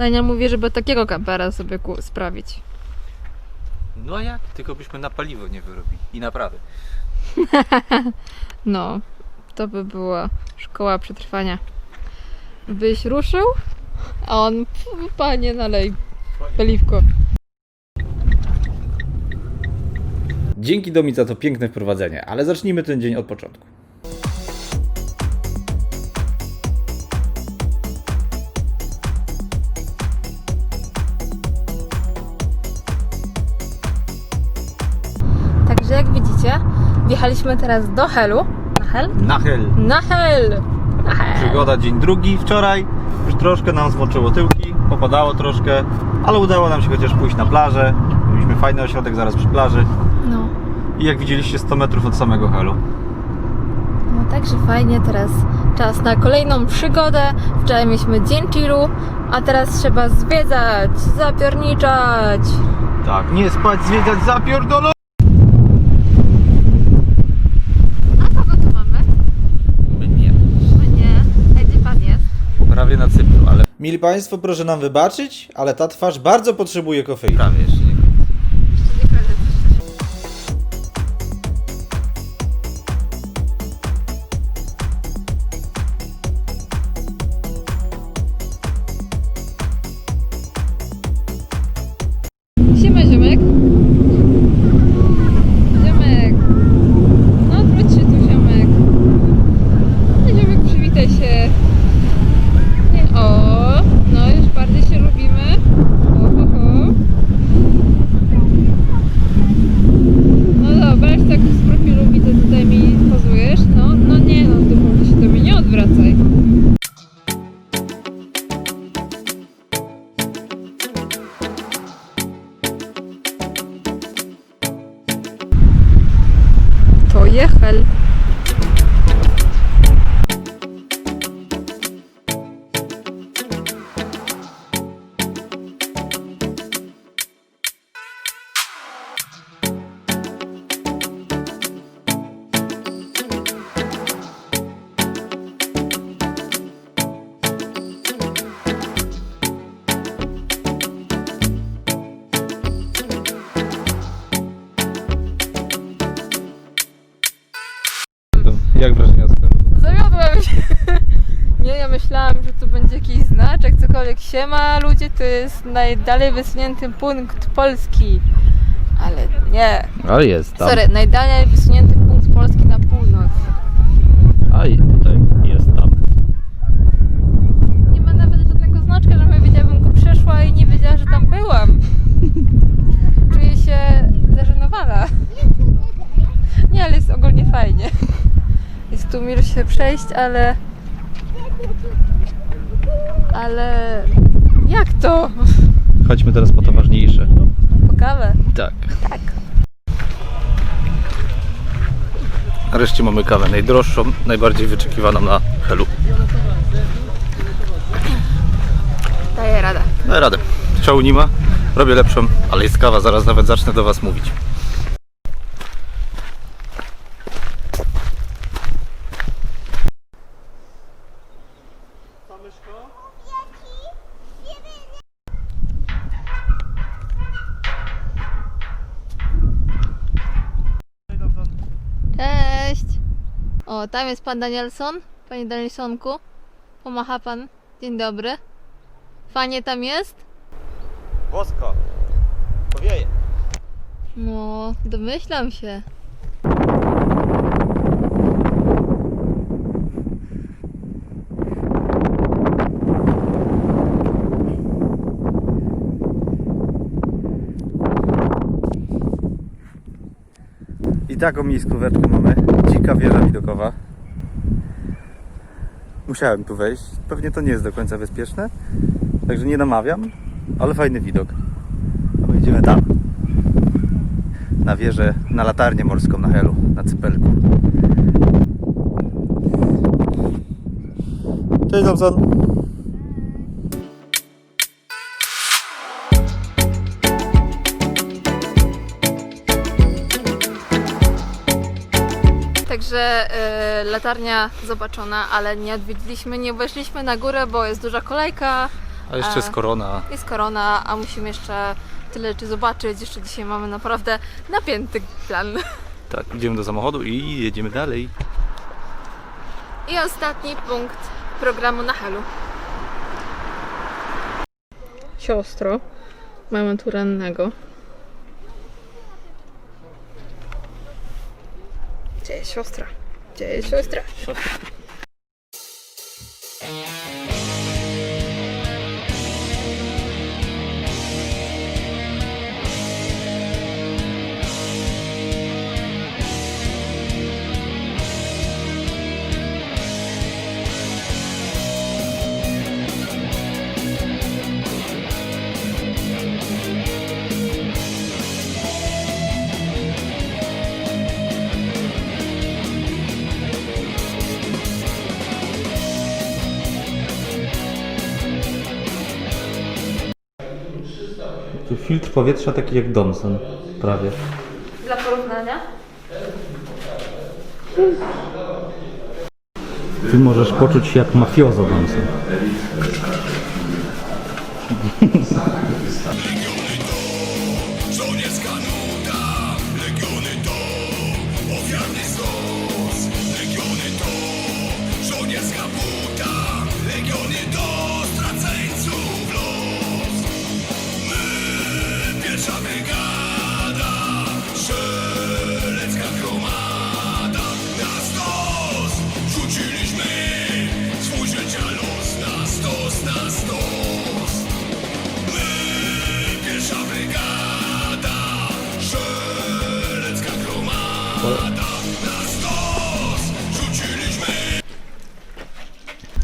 Daniel mówi, żeby takiego kampera sobie ku- sprawić. No a jak? Tylko byśmy na paliwo nie wyrobili. I naprawy. No, to by była szkoła przetrwania. Byś ruszył, a on, "Pfu, panie, nalej paliwko. Dzięki Domi za to piękne wprowadzenie, ale zacznijmy ten dzień od początku. Wjechaliśmy teraz do Helu. Na Hel? Na Hel! Na Hel! Przygoda dzień drugi. Wczoraj już troszkę nam zmoczyło tyłki, popadało troszkę, ale udało nam się chociaż pójść na plażę. Mieliśmy fajny ośrodek zaraz przy plaży. No. I jak widzieliście 100 metrów od samego helu. No także fajnie, teraz czas na kolejną przygodę. Wczoraj mieliśmy dzień chillu, a teraz trzeba zwiedzać, zapierniczać. Tak, nie spać, zwiedzać, zapierdolo! A kogo tu mamy? Nie. No nie. A gdzie pan jest? Prawie na Cypru, ale Mili Państwo, proszę nam wybaczyć, ale ta twarz bardzo potrzebuje kofeiny. prawie jakiś znaczek, cokolwiek. Siema ludzie, to jest najdalej wysunięty punkt Polski. Ale nie. Ale jest tam. Sorry, najdalej wysunięty punkt Polski na północ. A i tutaj jest tam. Nie ma nawet żadnego znaczka, żebym wiedziała, bym go przeszła i nie wiedziała, że tam byłam. Czuję się zażenowana. Nie, ale jest ogólnie fajnie. Jest tu miło się przejść, ale... Ale... Jak to? Chodźmy teraz po to ważniejsze. Po kawę? Tak. Tak. Nareszcie mamy kawę najdroższą, najbardziej wyczekiwaną na helu. Daję radę. Daję radę. Szału nie ma, robię lepszą, ale jest kawa, zaraz nawet zacznę do Was mówić. Cześć! O, tam jest pan Danielson. Panie Danielsonku. Pomacha pan. Dzień dobry. Fajnie tam jest? Bosko, powieje. No, domyślam się. Taką miejscóweczkę mamy. Dzika wieża widokowa. Musiałem tu wejść. Pewnie to nie jest do końca bezpieczne. Także nie namawiam, ale fajny widok. My idziemy tam. Na wieżę, na latarnię morską na Helu, na Cypelku. Cześć Thompson. Także y, latarnia zobaczona, ale nie odwiedziliśmy, nie weszliśmy na górę, bo jest duża kolejka, A jeszcze jest korona. Jest korona, a musimy jeszcze tyle rzeczy zobaczyć. Jeszcze dzisiaj mamy naprawdę napięty plan. Tak, idziemy do samochodu i jedziemy dalej. I ostatni punkt programu na Helu. Siostro, mamy tu rannego. Gdzie jest siostra? Gdzie jest siostra? Tu filtr powietrza taki jak Domson, prawie. Dla porównania? Ty możesz poczuć się jak mafiozo Domson.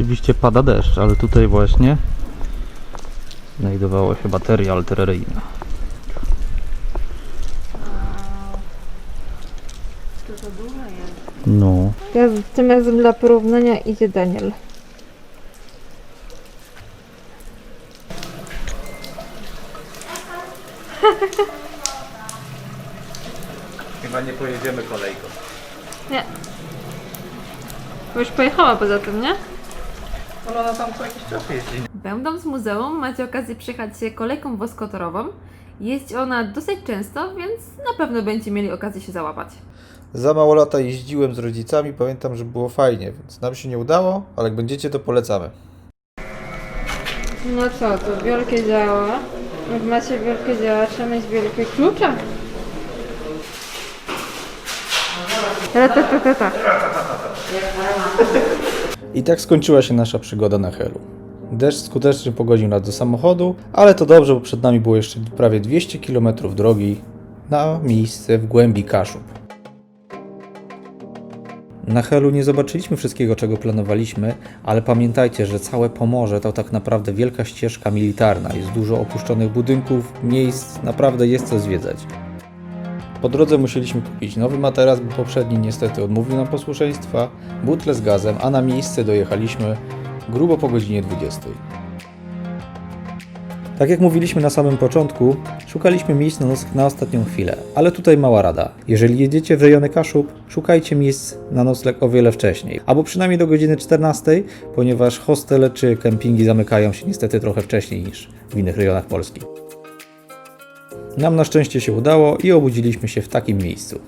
Oczywiście pada deszcz, ale tutaj właśnie znajdowała się bateria altereryjna. No. Tym razem dla porównania idzie Daniel. Chyba nie pojedziemy kolejką. Nie. Bo już pojechała poza tym, nie? Ale ona tam co jakiś czas jeździ. Będąc w muzeum macie okazję przyjechać się kolejką woskotorową. Jeździ ona dosyć często, więc na pewno będziecie mieli okazję się załapać. Za mało lata jeździłem z rodzicami, pamiętam, że było fajnie, więc nam się nie udało, ale jak będziecie, to polecamy. No co, to wielkie działa. Jak macie wielkie działa, trzeba mieć wielkie klucze. Ratatatata. I tak skończyła się nasza przygoda na Helu. Deszcz skutecznie pogodził nas do samochodu, ale to dobrze, bo przed nami było jeszcze prawie 200 km drogi na miejsce w głębi Kaszub. Na Helu nie zobaczyliśmy wszystkiego, czego planowaliśmy, ale pamiętajcie, że całe Pomorze to tak naprawdę wielka ścieżka militarna. Jest dużo opuszczonych budynków, miejsc, naprawdę jest co zwiedzać. Po drodze musieliśmy kupić nowy materac, bo poprzedni niestety odmówił nam posłuszeństwa, butle z gazem, a na miejsce dojechaliśmy grubo po godzinie 20. Tak jak mówiliśmy na samym początku, szukaliśmy miejsc na nocleg na ostatnią chwilę, ale tutaj mała rada. Jeżeli jedziecie w rejony Kaszub, szukajcie miejsc na nocleg o wiele wcześniej, albo przynajmniej do godziny 14, ponieważ hostele czy kempingi zamykają się niestety trochę wcześniej niż w innych rejonach Polski. Nam na szczęście się udało i obudziliśmy się w takim miejscu.